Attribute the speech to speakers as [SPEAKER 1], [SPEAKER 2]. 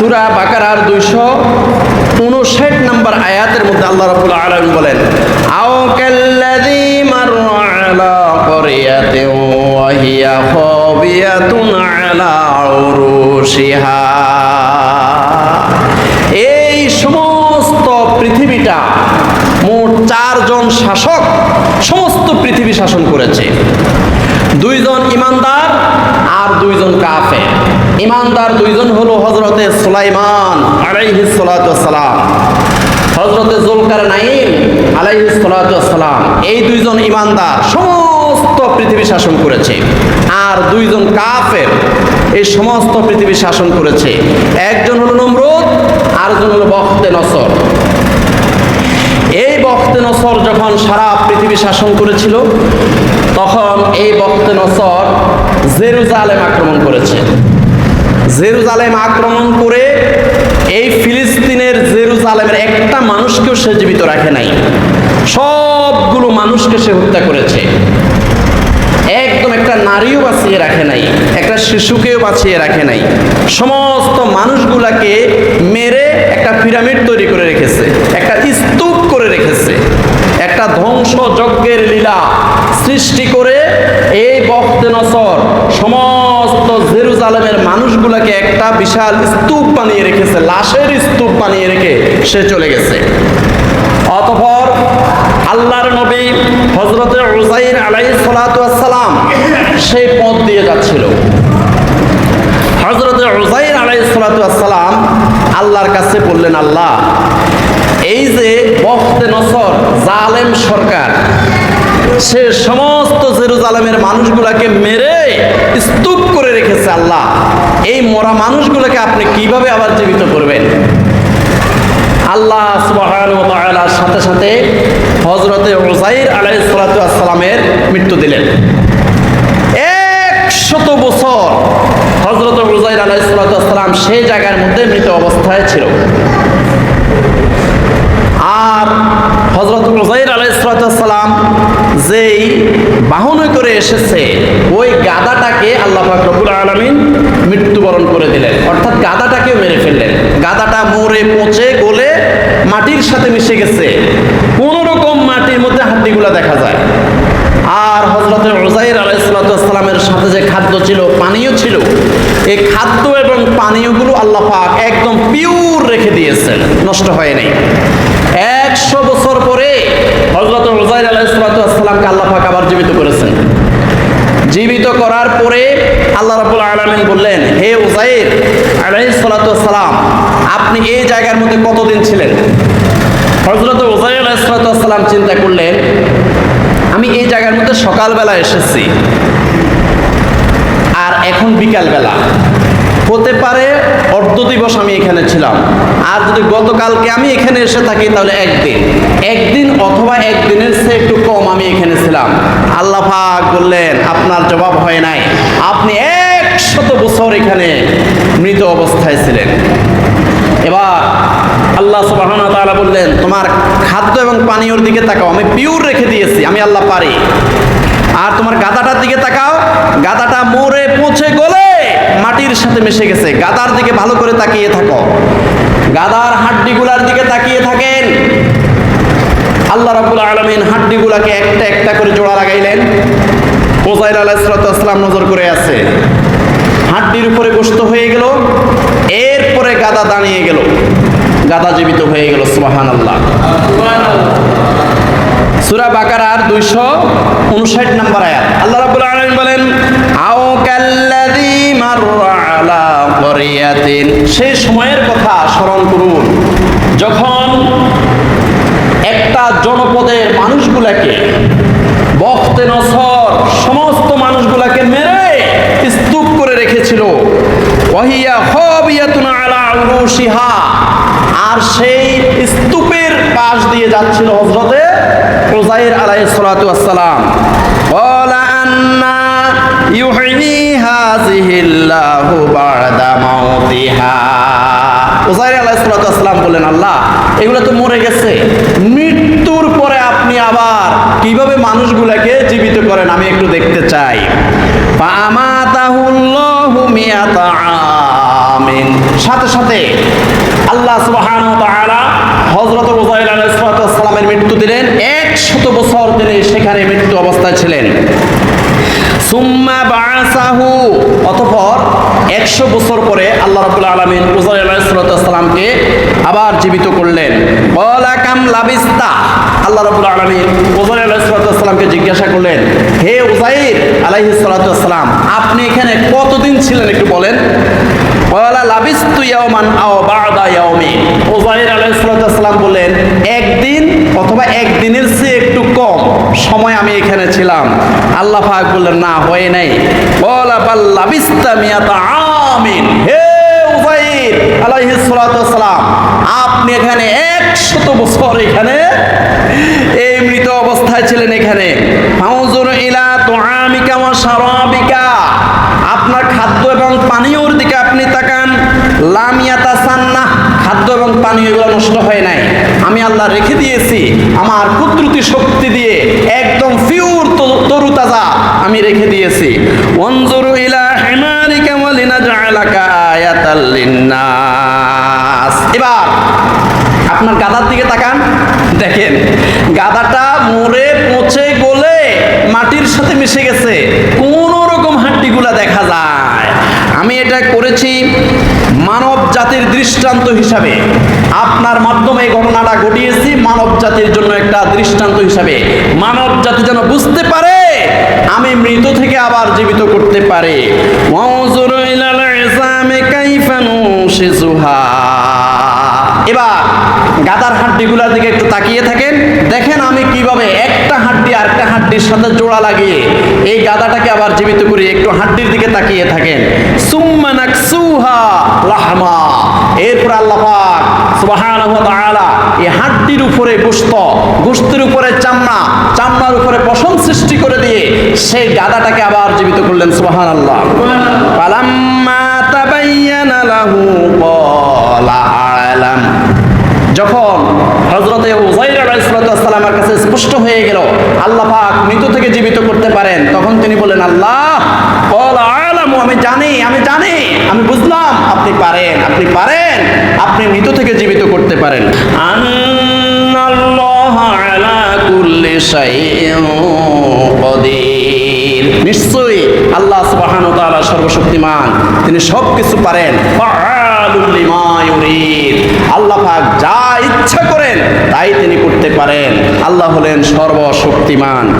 [SPEAKER 1] সুরা বাকারার দুইশো উনষাট নম্বর আয়াতের মধ্যে আল্লাহ রাব্বুল আলামিন বলেন, আও কাল্লাযী মাররা আলা ক্বরিয়াতিন ওয়া হিয়া খাবিয়াতুন আলা উরুশিহা। এই সমস্ত পৃথিবীটা মোট চারজন শাসক সমস্ত পৃথিবী শাসন করেছে। দুইজন ইমানদার দুইজন কাফে ইমানদার দুইজন হলো হজরতে সুলাইমান আলাইহিস সালাম হজরতে জুলকার নাইম আলাইহিস সালাম এই দুইজন ইমানদার সমস্ত পৃথিবী শাসন করেছে। আর দুইজন কাফের এই সমস্ত পৃথিবী শাসন করেছে। একজন হলো নমরুদ, আরেকজন হলো বখতে নসর। এই বখতে নসর যখন সারা পৃথিবী শাসন করেছিল তখন এই বখতে নসর জেরুজালেম আক্রমণ করেছে। জেরুজালেম আক্রমণ করে এই ফিলিস্তিনের জেরুজালেমের একটা মানুষকেও সে জীবিত রাখে নাই। সবগুলো মানুষকে সে হত্যা করেছে। একদম একটা নারীও বাঁচিয়ে রাখে নাই, একটা শিশুকেও বাঁচিয়ে রাখে নাই। সমস্ত মানুষগুলাকে মেরে একটা পিরামিড তৈরি করে রেখেছে, একটা স্তূপ করে রেখেছে, একটা ধ্বংস যজ্ঞের লীলা সৃষ্টি করে এই বক্তে নসর সমস্ত জেরুজালেমের মানুষগুলাকে একটা বিশাল স্তূপ বানিয়ে রেখেছে, লাশের স্তূপ বানিয়ে রেখে সে চলে গেছে। অতঃপর আল্লাহর নবী হজরত উজাইর আলাই সালাম সেই পথ দিয়ে যাচ্ছিল। হজরত উজাইর আলাই সালাম আল্লাহর কাছে বললেন, আল্লাহ, এই যে বখতে নসর জালেম সরকার সে সমস্ত জেরুজালেমের মানুষগুলাকে মেরে স্তূপ করে রেখেছে আল্লাহ। এই মরা মানুষগুলোকে আপনি কীভাবে আবার জীবিত করবেন? আল্লাহ সাথে সাথে হজরতে ওজাইর মৃত্যু দিলেন। একশত বছর হজরত উজাইর আলাইহিস সালাতু সেই জায়গার মধ্যে মৃত অবস্থায় ছিল। আর হজরত সালাতু আসসালাম যেই বাহনে করে এসেছে। ওই গাদাটাকে আল্লাহ পাক রব্বুল আলামিন মৃত্যুবরণ করে দিলেন। অর্থাৎ গাদাটাকেও মেরে ফেললেন। গাদাটা মরে পচে গলে মাটির সাথে মিশে গেছে। কোন রকম মাটির মধ্যে হাড্ডিগুলো দেখা যায়। আর হজরত রোজাইর আলাইসালামের সাথে যে খাদ্য ছিল, পানীয় ছিল, এই খাদ্য এবং পানীয়গুলো আল্লাহ পাক একদম পিওর রেখে দিয়েছেন। নষ্ট হয় নাই। একশো বছর পরে হজরত রোজাইর আল্লাহ পাক আবার জীবিত করেছেন। জীবিত করার পরে আল্লাহ রাবুল আলমিন বললেন, হে উজাইর সালাম, আপনি এই জায়গার মধ্যে কতদিন ছিলেন? হজরত উজাইর আলাইহিস সালাম চিন্তা করলেন, আমি এই জায়গার মধ্যে সকালবেলা এসেছি, আর এখন বিকালবেলা। হতে পারে দিবস আমি এখানে ছিলাম। আর যদি গতকালকে আমি এখানে এসে থাকি, তাহলে একদিন। একদিন অথবা একদিনের সে একটু কম আমি এখানে ছিলাম। আল্লাহ পাক বললেন, আপনার জবাব হয় নাই। আপনি একশত বছর এখানে মৃত অবস্থায় ছিলেন। এবার আল্লাহ তাআলা বললেন, তোমার খাদ্য এবং পানীয়র দিকে তাকাও। আমি পিওর রেখে দিয়েছি। আমি আল্লাহ পারি। আর তোমার গাদাটার দিকে তাকাও। গাদাটা মরে মাটির সাথে মিশে গেছে। গাদার দিকে ভালো করে তাকিয়ে থাকো। গাদার হাড্ডিগুলার দিকে তাকিয়ে থাকেন। আল্লাহ রাব্বুল আলামিন হাড্ডিগুলাকে একটা একটা করে জোড়া লাগাইলেন। ওজাইর আলাইহিসসালাম নজর করে আছে। হাড্ডির উপরে গোস্ত হয়ে গেল, এরপরে গাদা দাঁড়িয়ে গেল। গাদা জীবিত হয়ে গেল সুবাহান আল্লাহ সুরা বাকারার দুইশো উনষাট নম্বর আয়াত। আল্লাহ রাব্বুল আলামিন বলেন, আও ক্বরিয়াতিন সেই সময়ের কথা স্মরণ করুন। যখন একটা জনপদের মানুষগুলাকে বখতে নসর সমস্ত মানুষগুলাকে মেরে স্তূপ করে রেখেছিল। ওয়াহিয়া খাবিয়াতুন আলা আর সেই স্তূপের পাশ দিয়ে যাচ্ছিল উজাইর আলাইহিস সালাতু আন্না ইউহয়ি হাযিহিল্লাহু বা'দা উজাইর বললেন, আল্লাহ, এগুলো তো মরে গেছে। মৃত্যুর পরে আপনি আবার কীভাবে মানুষগুলাকে জীবিত করেন আমি একটু দেখতে চাই। ফামাতাহুল্লাহু মিয়াতা আমিন। সাথে সাথে আল্লাহ সুবহানাহু ওয়া তাআলা হযরত উযাইর আলাইহিস মৃত্যু দিলেন। 100 বছর তিনি সেখানে মৃত্যু অবস্থায় ছিলেন। সুম্মা বাসাহু অতপর একশো বছর পরে আল্লাহ রাব্বুল আলমিন উজাইর আলাইহিসসালামকে আবার জীবিত করলেন। কাম লাবিস্তা, আল্লাহ রাব্বুল আলমিন উজাইর আলাইহিসসালামকে জিজ্ঞাসা করলেন, হে উজাইর আলাইহিসসালাম আপনি এখানে কতদিন ছিলেন একটু বলেন? বলা লাবিস্তু ইয়াওমান আও বাদা ইয়াওমি। একদিন অথবা একদিনের চেয়ে একটু কম সময় আমি এখানে ছিলাম। আল্লাহ পাক বললেন, না, হয় নাই। বলা বাল্লা বিস্তামিয়াতা আমিন। হে আপনি এখানে 100 বছর এখানে এই মৃত অবস্থায় ছিলেন এখানে। ফাউজুর ইলা তুআমিকা ওয়া শারাবিকা। আপনার খাদ্য এবং তাকান লামিয়াতা সান্না খাদ্য এবং পানীয় এগুলো নষ্ট হয় নাই। আমি আল্লাহ রেখে দিয়েছি, আমার কুদরতি শক্তি দিয়ে একদম পিওর তরুতাজা আমি রেখে দিয়েছি। অনজুরু ইলা হিমারিকা ওয়ালিনা জাআলাকা এবার, আপনার গাদার দিকে তাকান, দেখেন, গাদাটা মরে পচে, গলে মাটির সাথে মিশে গেছে। কোন রকম হাড্ডিগুলা দেখা যায়। আমি এটা করেছি মানব জাতির দৃষ্টান্ত হিসাবে। আপনার মাধ্যমে ঘটনাটা ঘটিয়েছি, মানব জাতির জন্য একটা দৃষ্টান্ত হিসাবে। মানব জাতি যেন বুঝতে পারে, আমি মৃত থেকে আবার জীবিত করতে পারে। এবার গাদার হাড্ডিগুলোর দিকে একটু তাকিয়ে থাকেন। দেখেন আমি কীভাবে একটা হাড্ডি আর একটা হাড্ডির সাথে জোড়া লাগিয়ে এই গাদাটাকে আবার জীবিত করি, একটু হাড্ডির দিকে তাকিয়ে থাকেন। সুম্মা নাকসুহা লাহমা এরপর আল্লাহ পাক সুবহানাহু তাআলা এই হাড্ডির উপরে গোশত, গোশতের উপরে চামড়া, চামড়ার উপরে পশম সৃষ্টি করে দিয়ে সেই গাদাটাকে আবার জীবিত করলেন, সুবহানাল্লাহ। পালাম্মা তাবায়্যানা লাহু ক্বালা আলাম। যখন হজরতে আলাইসালামের কাছে স্পষ্ট হয়ে গেল, আল্লাহ পাক মৃত থেকে জীবিত করতে পারেন, তখন তিনি বলেন আল্লাহ আমি জানি আমি জানি, আমি বুঝলাম, আপনি পারেন আপনি পারেন, আপনি মৃত থেকে জীবিত করতে পারেন। নিশ্চয়ই আল্লাহ তাআলা সর্বশক্তিমান, তিনি সব কিছু পারেন। আল্লাহ যা ইচ্ছা করেন তাই তিনি করতে পারেন। আল্লাহ হলেন সর্বশক্তিমান।